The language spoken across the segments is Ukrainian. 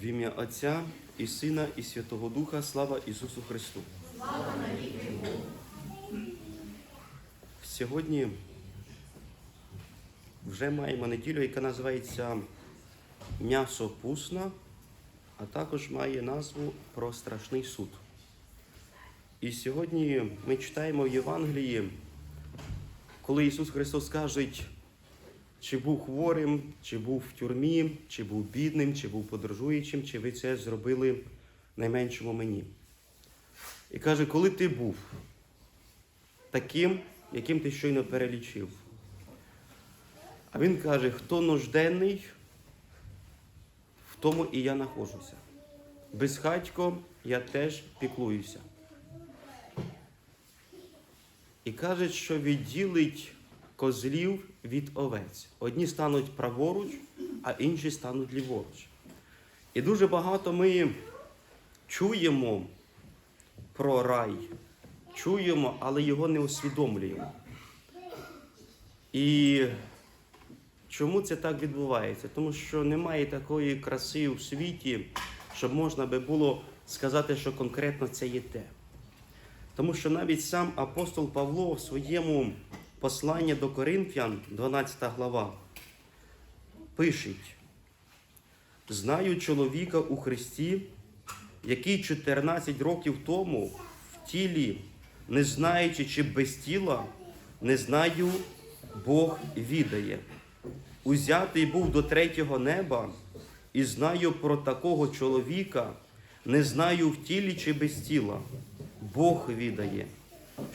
В ім'я Отця і Сина, і Святого Духа, слава Ісусу Христу. Сьогодні вже маємо неділю, яка називається М'ясо пусна, а також має назву про страшний суд. І сьогодні ми читаємо в Євангелії, коли Ісус Христос каже, чи був хворим, чи був в тюрмі, чи був бідним, чи був подорожуючим, чи ви це зробили найменшому мені. І каже, коли ти був таким, яким ти щойно перелічив. А він каже, хто нужденний, в тому і я нахожуся. Безхатько я теж піклуюся. І каже, що відділить козлів від овець. Одні стануть праворуч, а інші стануть ліворуч. І дуже багато ми чуємо про рай, чуємо, але його не усвідомлюємо. І чому це так відбувається? Тому що немає такої краси у світі, щоб можна би було сказати, що конкретно це є те. Тому що навіть сам апостол Павло в своєму посланні до Коринфян, 12 глава, пишеть: Знаю чоловіка у Христі, який 14 років тому в тілі, не знаючи чи без тіла, не знаю, Бог відає. Узятий був до третього неба, і знаю про такого чоловіка, не знаю в тілі чи без тіла. Бог відає,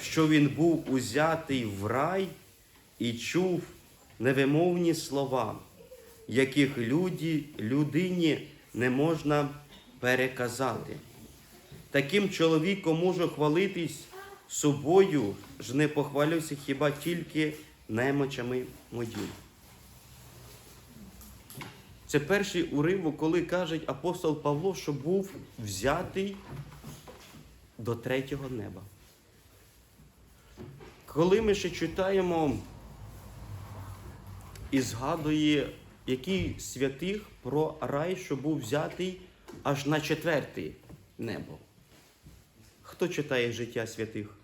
що він був узятий в рай і чув невимовні слова, яких люді, людині не можна переказати. Таким чоловіком можу хвалитись собою, ж не похвалюся хіба тільки немочами моїм. Це перший уривок, коли каже апостол Павло, що був взятий до третього неба. Коли ми ще читаємо і згадує, який святих про рай, що був взятий аж на четверте небо. Хто читає життя святих?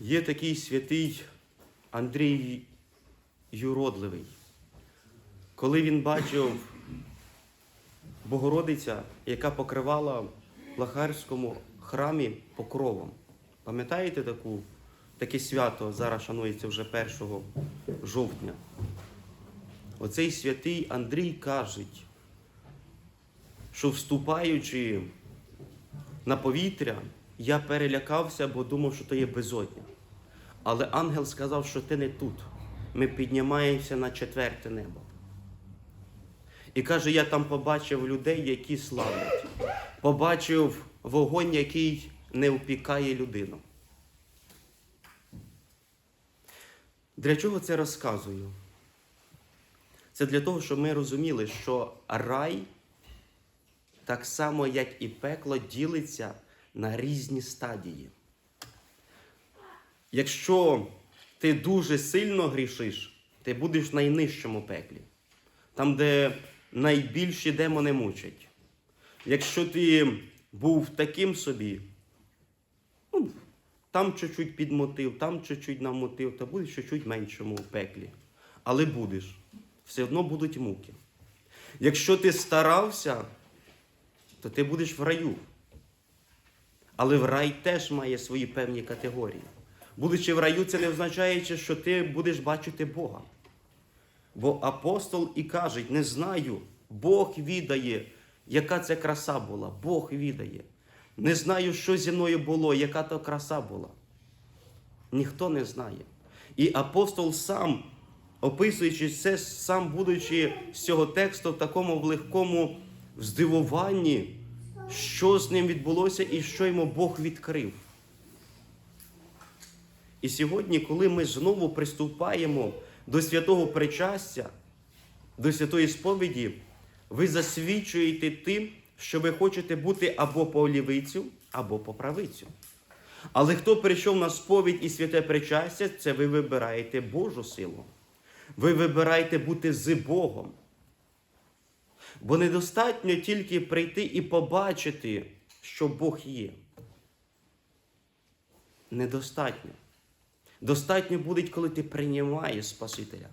Є такий святий Андрій Юродливий. Коли він бачив Богородиця, яка покривала Лахарському храмі покровом. Пам'ятаєте таку, таке свято зараз шанується вже 1 жовтня? Оцей святий Андрій каже, що вступаючи на повітря, я перелякався, бо думав, що то є безодня. Але ангел сказав, що ти не тут. Ми піднімаємося на четверте небо. І каже, я там побачив людей, які славлять. Побачив вогонь, який не впікає людину. Для чого це розказую? Це для того, щоб ми розуміли, що рай, так само, як і пекло, ділиться на різні стадії. Якщо ти дуже сильно грішиш, ти будеш в найнижчому пеклі, там, де найбільші демони мучать. Якщо ти був таким собі, там чуть-чуть підмотив, там чуть-чуть намотив, то будеш чуть-чуть меншому в пеклі. Але будеш. Все одно будуть муки. Якщо ти старався, то ти будеш в раю. Але в рай теж має свої певні категорії. Будучи в раю, це не означає, що ти будеш бачити Бога. Бо апостол і каже, не знаю, Бог відає, яка це краса була. Бог відає. Не знаю, що зі мною було, яка то краса була. Ніхто не знає. І апостол сам, описуючи це, сам будучи з цього тексту в такому легкому здивуванні, що з ним відбулося і що йому Бог відкрив. І сьогодні, коли ми знову приступаємо до святого причастя, до святої сповіді, ви засвідчуєте тим, що ви хочете бути або по лівицю, або по правицю. Але хто прийшов на сповідь і святе причастя, це ви вибираєте Божу силу. Ви вибираєте бути з Богом. Бо недостатньо тільки прийти і побачити, що Бог є. Недостатньо. Достатньо буде, коли ти приймаєш Спасителя.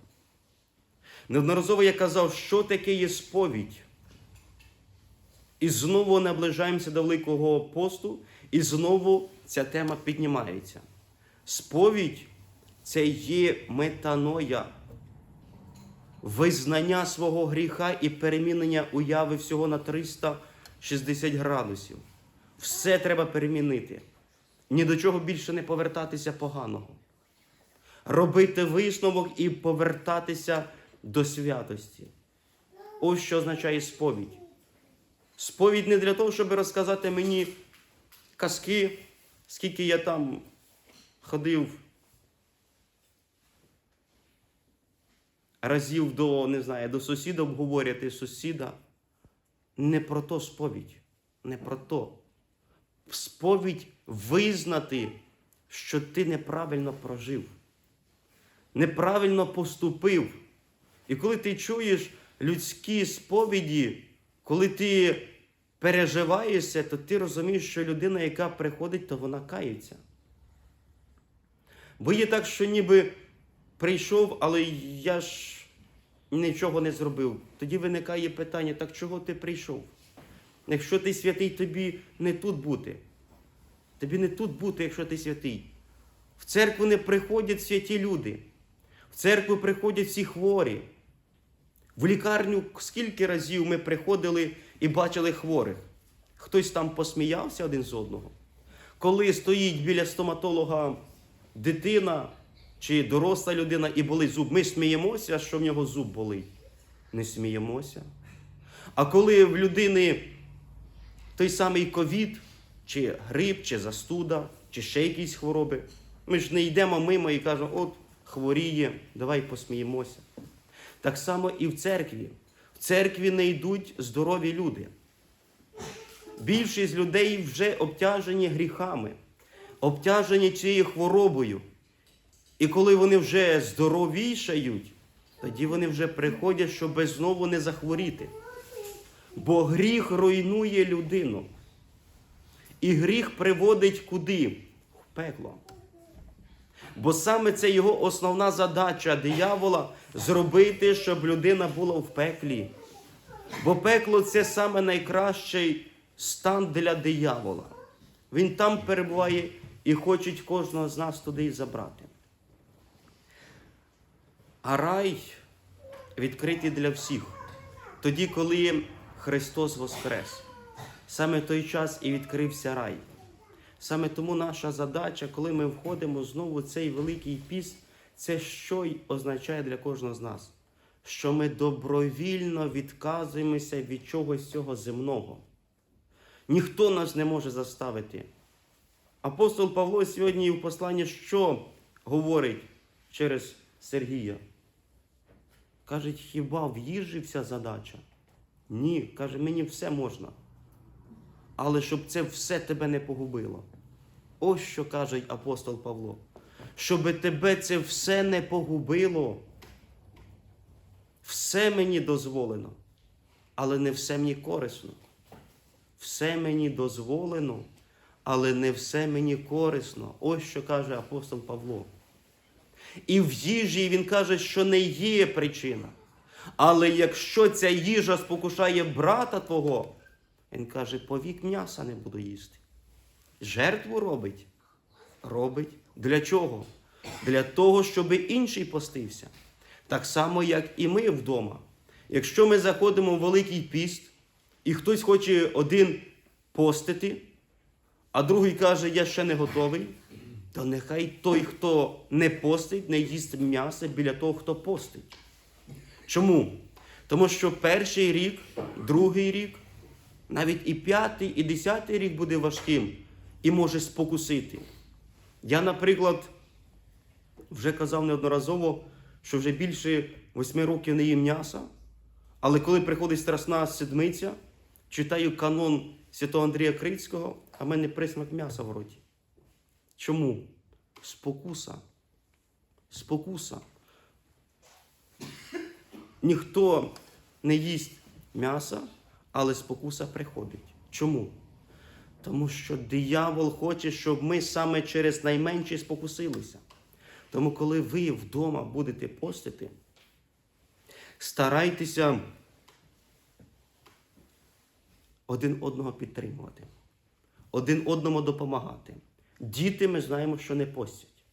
Неодноразово я казав, що таке є сповідь. І знову наближаємося до Великого посту, і знову ця тема піднімається. Сповідь це є метаноя, визнання свого гріха і перемінення уяви всього на 360 градусів. Все треба перемінити. Ні до чого більше не повертатися поганого. Робити висновок і повертатися до святості. Ось що означає сповідь. Сповідь не для того, щоб розказати мені казки, скільки я там ходив разів до, не знаю, до сусіда обговорювати сусіда. Не про то сповідь. Не про то. Сповідь визнати, що ти неправильно прожив, неправильно поступив. І коли ти чуєш людські сповіді, коли ти переживаєшся, то ти розумієш, що людина, яка приходить, то вона кається. Бо є так, що ніби прийшов, але я ж нічого не зробив. Тоді виникає питання: так чого ти прийшов? Якщо ти святий, тобі не тут бути. Тобі не тут бути, якщо ти святий. В церкву не приходять святі люди. В церкву приходять всі хворі. В лікарню скільки разів ми приходили і бачили хворих. Хтось там посміявся один з одного. Коли стоїть біля стоматолога дитина чи доросла людина і болить зуб, ми сміємося, що в нього зуб болить. Не сміємося. А коли в людини той самий ковід, чи грип, чи застуда, чи ще якісь хвороби, ми ж не йдемо мимо і кажемо, от хворіє, давай посміємося. Так само і в церкві. В церкві не йдуть здорові люди. Більшість людей вже обтяжені гріхами, обтяжені цією хворобою. І коли вони вже здоровішають, тоді вони вже приходять, щоб знову не захворіти. Бо гріх руйнує людину. І гріх приводить куди? В пекло. Бо саме це його основна задача диявола зробити, щоб людина була в пеклі. Бо пекло це саме найкращий стан для диявола. Він там перебуває і хоче кожного з нас туди забрати. А рай відкритий для всіх. Тоді, коли Христос Воскрес. Саме той час і відкрився рай. Саме тому наша задача, коли ми входимо знову в цей великий піст, це що й означає для кожного з нас? Що ми добровільно відказуємося від чогось цього земного. Ніхто нас не може заставити. Апостол Павло сьогодні в посланні що говорить через Сергія? Каже, хіба в їжі вся задача? Ні, каже, мені все можна. Але щоб це все тебе не погубило. Ось що каже апостол Павло. Щоб тебе це все не погубило. Все мені дозволено, але не все мені корисно. Все мені дозволено, але не все мені корисно. Ось що каже апостол Павло. І в їжі він каже, що не є причина. Але якщо ця їжа спокушає брата твого, він каже, повік м'яса не буду їсти. Жертву робить. Робить. Для чого? Для того, щоб інший постився. Так само, як і ми вдома. Якщо ми заходимо в Великий піст, і хтось хоче один постити, а другий каже, я ще не готовий, то нехай той, хто не постить, не їсть м'яса біля того, хто постить. Чому? Тому що перший рік, другий рік, навіть і п'ятий, і десятий рік буде важким і може спокусити. Я, наприклад, вже казав неодноразово, що вже більше восьми років не їм м'яса, але коли приходить страсна седмиця, читаю канон святого Андрія Крицького, а в мене присмак м'яса в роті. Чому? Спокуса. Спокуса. Ніхто не їсть м'яса, але спокуса приходить. Чому? Тому що диявол хоче, щоб ми саме через найменші спокусилися. Тому, коли ви вдома будете постити, старайтеся один одного підтримувати, один одному допомагати. Діти ми знаємо, що не постять.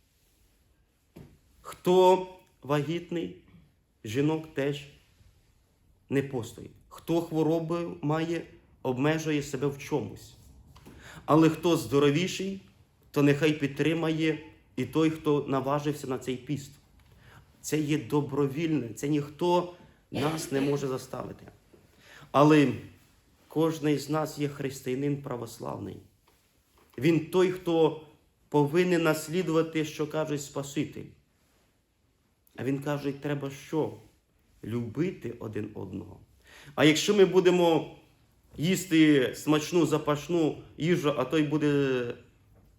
Хто вагітний, жінок теж не постоїть. Хто хвороби має, обмежує себе в чомусь. Але хто здоровіший, то нехай підтримає і той, хто наважився на цей піст. Це є добровільне, це ніхто нас не може заставити. Але кожен з нас є християнин православний. Він той, хто повинен наслідувати, що каже Спаситель. А він каже, треба що? Любити один одного. А якщо ми будемо їсти смачну запашну їжу, а той буде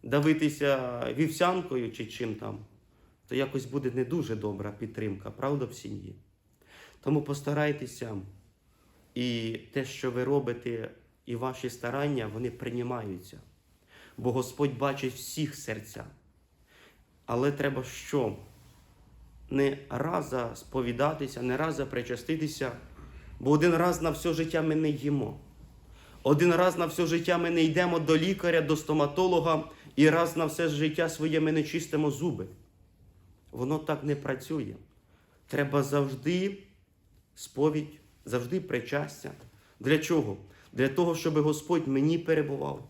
давитися вівсянкою чи чим там, то якось буде не дуже добра підтримка, правда, в сім'ї. Тому постарайтеся, і те, що ви робите, і ваші старання, вони приймаються. Бо Господь бачить всіх серця. Але треба що? Не раз сповідатися, не раз причаститися, бо один раз на все життя ми не їмо. Один раз на все життя ми не йдемо до лікаря, до стоматолога, і раз на все життя своє ми не чистимо зуби. Воно так не працює. Треба завжди сповідь, завжди причастя. Для чого? Для того, щоб Господь мені перебував,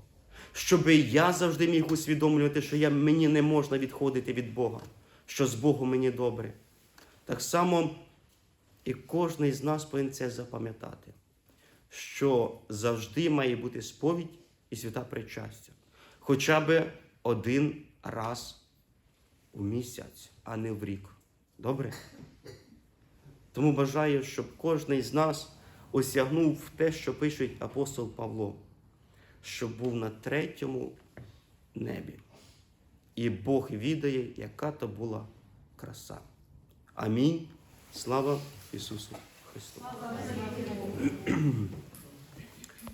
щоб я завжди міг усвідомлювати, що я, мені не можна відходити від Бога, що з Богом мені добре. Так само і кожен з нас повинен це запам'ятати, що завжди має бути сповідь і свята причастя. Хоча б один раз у місяць, а не в рік. Добре? Тому бажаю, щоб кожен з нас осягнув те, що пише апостол Павло, щоб був на третьому небі. І Бог відає, яка то була краса. Амінь. Слава Ісусу Христу!